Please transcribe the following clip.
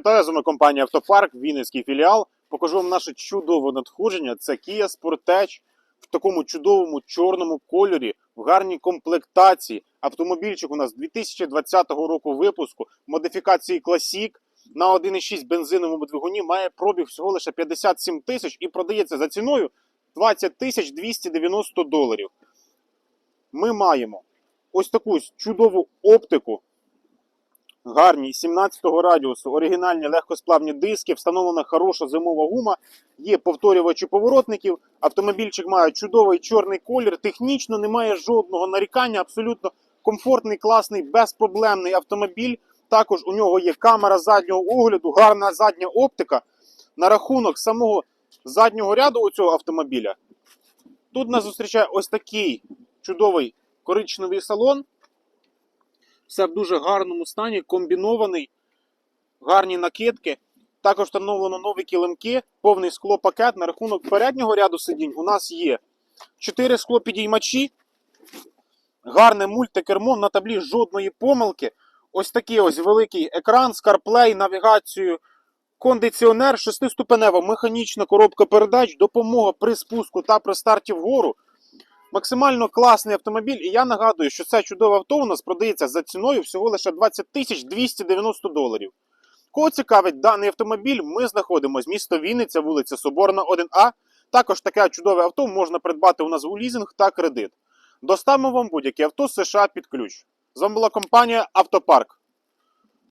Вітаю з вами компанія Автопарк, Вінницький філіал. Покажу вам наше чудове надходження. Це Kia Sportage в такому чудовому чорному кольорі, в гарній комплектації. Автомобільчик у нас 2020 року випуску, модифікації Classic на 1,6 бензиновому двигуні має пробіг всього лише 57 тисяч і продається за ціною 20 тисяч 290 доларів. Ми маємо ось таку чудову оптику гарні 17-го радіусу, оригінальні легкосплавні диски, встановлена хороша зимова гума, є повторювачі поворотників. Автомобільчик має чудовий чорний колір, технічно немає жодного нарікання, абсолютно комфортний, класний, безпроблемний автомобіль. Також у нього є камера заднього огляду, гарна задня оптика. На рахунок самого заднього ряду у цього автомобіля. Тут нас зустрічає ось такий чудовий коричневий салон. Все в дуже гарному стані, комбінований, гарні накидки. Також встановлено нові килимки, повний склопакет. На рахунок переднього ряду сидінь у нас є 4 склопідіймачі, гарне мультикермо, на таблі жодної помилки. Ось такий ось великий екран з CarPlay, навігацією, кондиціонер, шестиступенева механічна коробка передач, допомога при спуску та при старті вгору. Максимально класний автомобіль, і я нагадую, що це чудове авто у нас продається за ціною всього лише 20 тисяч 290 доларів. Кого цікавить даний автомобіль, ми знаходимося місто Вінниця, вулиця Соборна, 1А. Також таке чудове авто можна придбати у нас у лізинг та кредит. Доставимо вам будь-яке авто США під ключ. З вами була компанія Автопарк.